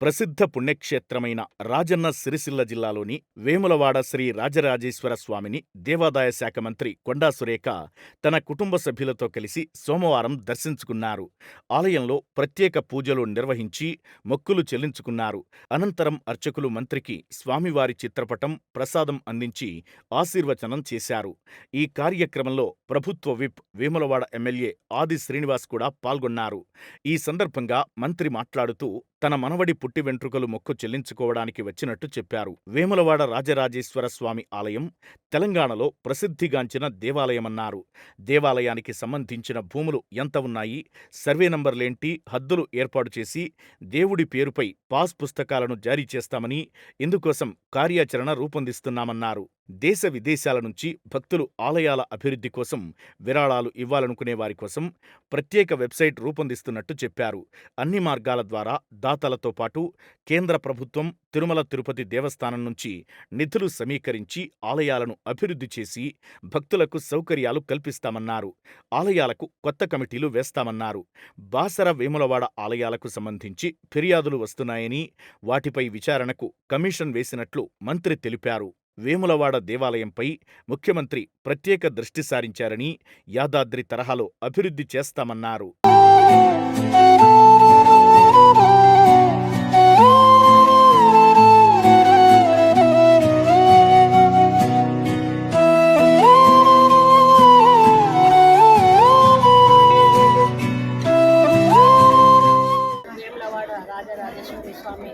ప్రసిద్ధ పుణ్యక్షేత్రమైన రాజన్న సిరిసిల్ల జిల్లాలోని వేములవాడ శ్రీ రాజరాజేశ్వర స్వామిని దేవాదాయ శాఖ మంత్రి కొండా సురేఖ తన కుటుంబ సభ్యులతో కలిసి సోమవారం దర్శించుకున్నారు. ఆలయంలో ప్రత్యేక పూజలు నిర్వహించి మొక్కులు చెల్లించుకున్నారు. అనంతరం అర్చకులు మంత్రికి స్వామివారి చిత్రపటం ప్రసాదం అందించి ఆశీర్వచనం చేశారు. ఈ కార్యక్రమంలో ప్రభుత్వ విప్ వేములవాడ ఎమ్మెల్యే ఆది శ్రీనివాస్ కూడా పాల్గొన్నారు. ఈ సందర్భంగా మంత్రి మాట్లాడుతూ తన మనవడి పుట్టి వెంట్రుకలు మొక్కు చెల్లించుకోవడానికి వచ్చినట్టు చెప్పారు. వేములవాడ రాజరాజేశ్వర స్వామి ఆలయం తెలంగాణలో ప్రసిద్ధిగాంచిన దేవాలయమన్నారు. దేవాలయానికి సంబంధించిన భూములు ఎంత ఉన్నాయి? సర్వే నంబర్లేంటి? హద్దులు ఏర్పాటు చేసి దేవుడి పేరుపై పాస్ పుస్తకాలను జారీ చేస్తామని ఇందుకోసం కార్యాచరణ రూపొందిస్తున్నామన్నారు. దేశ విదేశాల నుంచి భక్తులు ఆలయాల అభివృద్ధి కోసం విరాళాలు ఇవ్వాలనుకునే వారి కోసం ప్రత్యేక వెబ్సైట్ రూపొందిస్తున్నట్టు చెప్పారు. అన్ని మార్గాల ద్వారా దాతలతో పాటు కేంద్ర ప్రభుత్వం తిరుమల తిరుపతి దేవస్థానం నుంచి నిధులు సమీకరించి ఆలయాలను అభివృద్ధి చేసి భక్తులకు సౌకర్యాలు కల్పిస్తామన్నారు. ఆలయాలకు కొత్త కమిటీలు వేస్తామన్నారు. బాసర వేములవాడ ఆలయాలకు సంబంధించి ఫిర్యాదులు వస్తున్నాయని వాటిపై విచారణకు కమిషన్ వేసినట్లు మంత్రి తెలిపారు. వేములవాడ దేవాలయంపై ముఖ్యమంత్రి ప్రత్యేక దృష్టి సారించారని యాదాద్రి తరహాలో అభివృద్ధి చేస్తామన్నారు. రాజరాజేశ్వరి స్వామి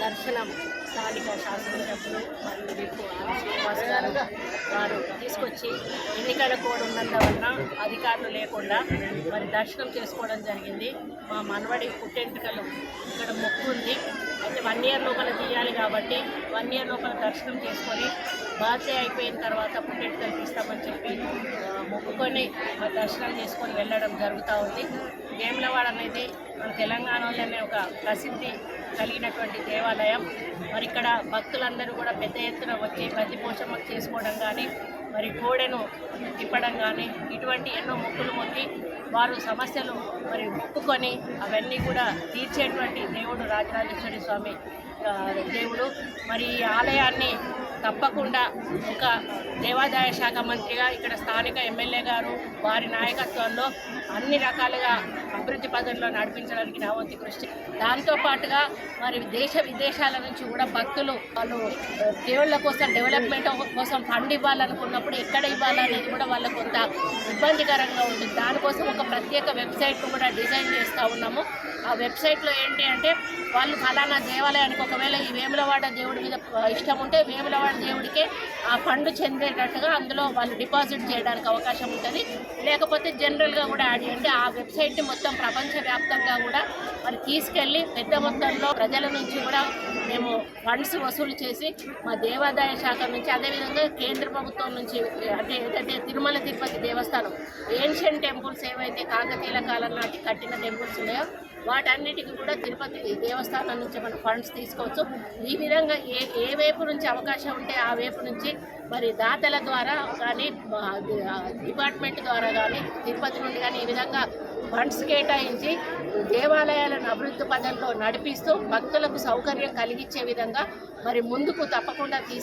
దర్శనం స్థానిక శాసనసభ్యులు మరియు రేపు శ్రీనివాస్ గారు వారు తీసుకొచ్చి ఎన్నికల కోడ్ ఉన్నందువలన అధికారులు లేకుండా మరి దర్శనం చేసుకోవడం జరిగింది. మా మనవడి పుట్టెంటుకలు ఇక్కడ మొక్కు ఉంది. అయితే వన్ ఇయర్ లోపల తీయాలి కాబట్టి వన్ ఇయర్ లోపల దర్శనం చేసుకొని బాధ్యత అయిపోయిన తర్వాత పుట్టెంటుకలు తీస్తామని చెప్పి మొక్కుకొని మరి దర్శనం చేసుకొని వెళ్ళడం జరుగుతూ ఉంది. వేములవాడ అనేది మన తెలంగాణలోనే ఒక ప్రసిద్ధి కలిగినటువంటి దేవాలయం. మరి ఇక్కడ భక్తులందరూ కూడా పెద్ద ఎత్తున వచ్చి ప్రతి పోషమ చేసుకోవడం కానీ మరి కోడెను తిప్పడం కానీ ఇటువంటి ఎన్నో మొక్కులు మొక్కి వారు సమస్యలు మరి మొక్కుకొని అవన్నీ కూడా తీర్చేటువంటి దేవుడు రాజరాజేశ్వరి స్వామి దేవుడు. మరి ఈ ఆలయాన్ని తప్పకుండా ఒక దేవాదాయ శాఖ మంత్రిగా ఇక్కడ స్థానిక ఎమ్మెల్యే గారు వారి నాయకత్వంలో అన్ని రకాలుగా అభివృద్ధి పదంలో నడిపించడానికి నా వంతు కృషి. దాంతో పాటుగా మరి దేశ విదేశాల నుంచి కూడా భక్తులు వాళ్ళు దేవుళ్ళ కోసం డెవలప్మెంట్ కోసం ఫండ్ ఇవ్వాలనుకున్నప్పుడు ఎక్కడ ఇవ్వాలనేది కూడా వాళ్ళకు కొంత ఇబ్బందికరంగా ఉంటుంది. దానికోసం ఒక ప్రత్యేక వెబ్సైట్ను కూడా డిజైన్ చేస్తూ ఉన్నాము. ఆ వెబ్సైట్లో ఏంటి అంటే వాళ్ళు ఫలానా దేవాలయానికి ఒకవేళ ఈ వేములవాడ దేవుడి మీద ఇష్టం ఉంటే వేములవాడ దేవుడికే ఆ ఫండ్ చెందేటట్టుగా అందులో వాళ్ళు డిపాజిట్ చేయడానికి అవకాశం ఉంటుంది. లేకపోతే జనరల్గా కూడా యాడ్ ఆ వెబ్సైట్ని మొత్తం ప్రపంచవ్యాప్తంగా కూడా మరి తీసుకెళ్ళి పెద్ద మొత్తంలో ప్రజల నుంచి కూడా మేము ఫండ్స్ వసూలు చేసి మా దేవాదాయ శాఖ నుంచి అదేవిధంగా కేంద్ర ప్రభుత్వం నుంచి అంటే ఏంటంటే తిరుమల తిరుపతి దేవస్థానం ఏన్షియన్ టెంపుల్స్ ఏవైతే కాకతీయుల కాలం నాటి కట్టిన టెంపుల్స్ ఉన్నాయో వాటన్నిటికీ కూడా తిరుపతి దేవస్థానం నుంచి మనం ఫండ్స్ తీసుకోవచ్చు. ఈ విధంగా ఏ ఏ వైపు నుంచి అవకాశం ఉంటే ఆ వైపు నుంచి మరి దాతల ద్వారా కానీ డిపార్ట్మెంట్ ద్వారా కానీ తిరుపతి నుండి కానీ ఈ విధంగా ఫండ్స్ కేటాయించి దేవాలయాలను అభివృద్ధి పదంలో నడిపిస్తూ భక్తులకు సౌకర్యం కలిగించే విధంగా మరి ముందుకు తప్పకుండా